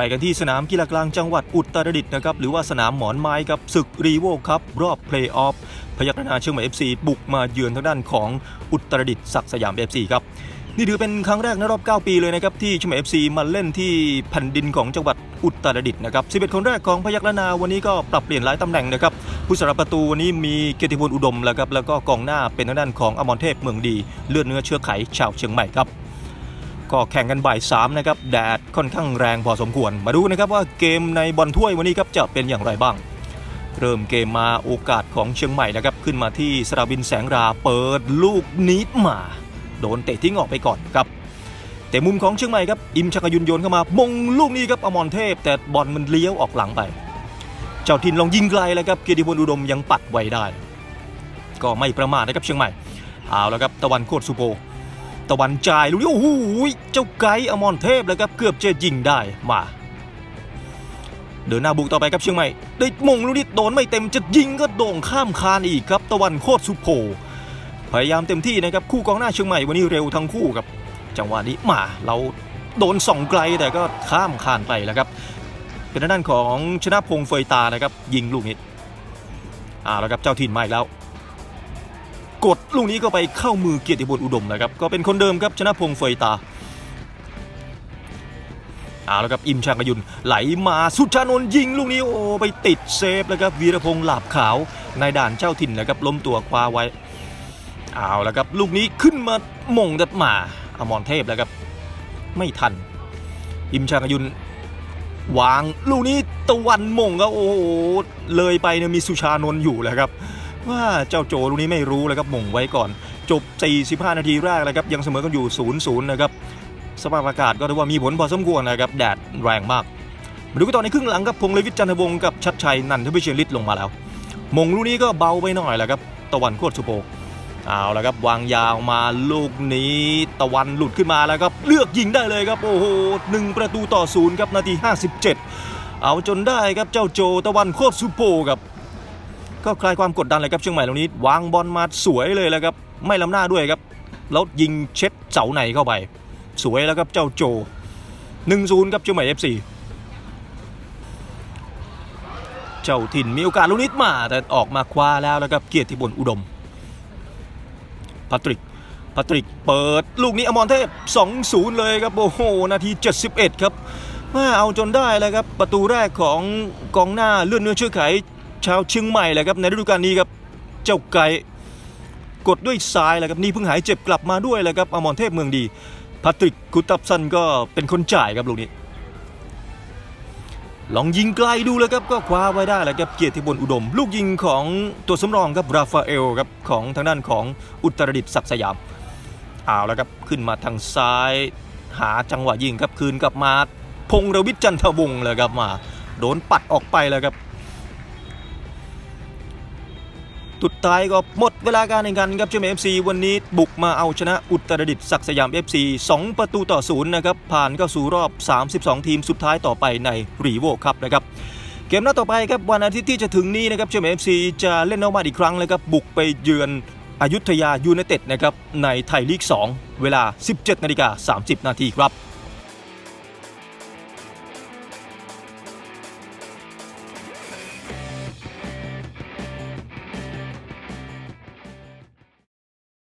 ไปกันที่สนามกีฬากลางจังหวัดอุตรดิตถ์นะครับหรือว่าสนามหมอนไม้ครับศึกรีโวครับรอบเพลย์ออฟพยัคฆ์นาเชียงใหม่ FC บุกมาเยือนทางด้านของอุตรดิตถ์ศักดิ์สยาม FC ครับนี่ถือเป็นครั้งแรกในรอบ 9 ปีเลยนะครับที่เชียงใหม่ FC มาเล่นที่แผ่นดินของจังหวัดอุตรดิตถ์นะครับ11 คนแรกของพยัคฆ์นาวันนี้ก็ปรับเปลี่ยนหลายตำแหน่งนะครับผู้สาประตูวันนี้มีเกียรติพลอุดมแล้วครับแล้วก็กองหน้าเป็นทางด้านของอมรเทพเมืองดีเลือดเนื้อเชื้อไขชาวเชียงใหม่ครับ ก็แข่งกันบ่ายสามนะครับแดดค่อนข้างแรงพอสมควร มาดูนะครับว่าเกมในบอลถ้วยวันนี้ครับจะเป็นอย่างไรบ้าง เริ่มเกมมาโอกาสของเชียงใหม่นะครับขึ้นมาที่สราบินแสงราเปิดลูกนิดมา โดนเตะทิ้งออกไปก่อนครับแต่มุมของเชียงใหม่ครับอิมชักยุนโยนเข้ามามงลูกนี้ครับอมรเทพ แต่บอลมันเลี้ยวออกหลังไป เจ้าทินลองยิงไกลแล้วครับเกียรติพลอุดมยังปัดไว้ได้ ก็ไม่ประมาทนะครับเชียงใหม่เอาแล้วครับตะวันโคตรสุโพ ตะวันจ่ายลูกนี้โอ้โหเจ้าไกด์อมรเทพเลยครับเกือบจะยิงได้มาเดินหน้าบุกต่อไปครับเชียงใหม่ ได้มงลูกนี้โดนไม่เต็มจะยิงก็โด่งข้ามคานอีกครับ ตะวันโคตรสุโพพยายามเต็มที่นะครับคู่กองหน้าเชียงใหม่วันนี้เร็วทั้งคู่ครับ จังหวะนี้มาเราโดนส่องไกลแต่ก็ข้ามคานไปแล้วครับเป็นด้านของชนะพงษ์เฟยตานะครับยิงลูกนี้อ่าแล้วครับเจ้าถิ่นมาอีกแล้ว กดลูกนี้ก็ไปเข้ามือเกียรติบุตรอุดมนะครับ ก็เป็นคนเดิมครับชนะพงษ์เฟยตาเอาแล้วครับอิมชางกยุนไหลมาสุชานนยิงลูกนี้โอ้ไปติดเซฟแล้วครับวีรพงษ์หลาบขาวในด่านเจ้าถิ่นนะครับล้มตัวคว้าไว้เอาแล้วครับลูกนี้ขึ้นมามงดัดหมาอมรเทพแล้วครับไม่ทัน อิมชางกยุนวางลูกนี้ตะวันมงก็โอ้เลยไปเนี่ยมีสุชานนอยู่แล้วครับ ว่าเจ้าโจลูกนี้ไม่รู้เลยครับหม่งไว้ก่อน จบ 45 นาทีแรกเลยครับยังเสมอกันอยู่ 0-0 นะครับสภาพอากาศก็ถือว่ามีผลพอสมควรนะครับแดดแรงมากมาดูกันต่อในครึ่งหลังครับพงษ์เลวิทจันทวงศ์กับชัดชัยนันทวิเชียรฤทธิ์ลงมาแล้ว มงลูกนี้ก็เบาไปหน่อยแหละครับตะวันโคตรสุโภเอาละครับวางยาวมาลูกนี้ตะวันหลุดขึ้นมาแล้วครับเลือกยิงได้เลยครับโอ้โหหนึ่งประตูต่อศูนย์ครับนาที 57 เอาจนได้ครับเจ้าโจตะวันโคตรสุโภครับ ก็คลายความกดดันเลยครับเชียงใหม่ตรงนี้ วางบอลมาสวยเลยแล้วครับ ไม่ล้ำหน้าด้วยครับ แล้วยิงเช็ดเสาในเข้าไป สวยแล้วครับเจ้าโจ1-0ครับเชียงใหม่ FC เจ้าถิ่นมีโอกาสลูกนิดมา แต่ออกมาคว้าแล้วแล้วครับเกียรติบลอุดมพาตริกพาตริกเปิดลูกนี้อมรเทพ 2-0 เลยครับโอ้โหนาที 71 ครับมาเอาจนได้แล้วครับ ประตูแรกของกองหน้าเลื่อนเนื้อเชื่อไข ชาวเชียงใหม่แหละครับในฤดูกาลนี้ครับเจ้าไก่กดด้วยซ้ายแหละครับนี่เพิ่งหายเจ็บกลับมาด้วยแหละครับอมรเทพเมืองดีพาตริกกุตับซันก็เป็นคนจ่ายครับลูกนี้ลองยิงไกลดูแล้วครับก็คว้าไว้ได้แล้วครับเกียรติบลอุดม ลูกยิงของตัวสำรองครับราฟาเอลครับของทางด้านของอุตรดิตถ์ศักดิ์สยามเอาแล้วครับขึ้นมาทางซ้าย หาจังหวะยิงครับคืนกลับมา พงรวิทย์จันทวงศ์เลยครับมา โดนปัดออกไปแล้วครับ สุดท้ายก็หมดเวลาการแข่งขันครับเชียงใหม่ FC วันนี้บุกมาเอาชนะอุตรดิตถ์ศักสยาม FC 2ประตูต่อศูนย์นะครับผ่านเข้าสู่รอบ 32 ทีมสุดท้ายต่อไปในรีโวครับนะครับเกมนัดต่อไปครับวันอาทิตย์ที่จะถึงนี้นะครับเชียงใหม่ FC จะเล่นนอกบ้านอีกครั้งเลยครับบุกไปเยือนอยุธยายูไนเต็ดนะครับในไทยลีก 2 เวลา 17นาฬิกา30 นาทีครับ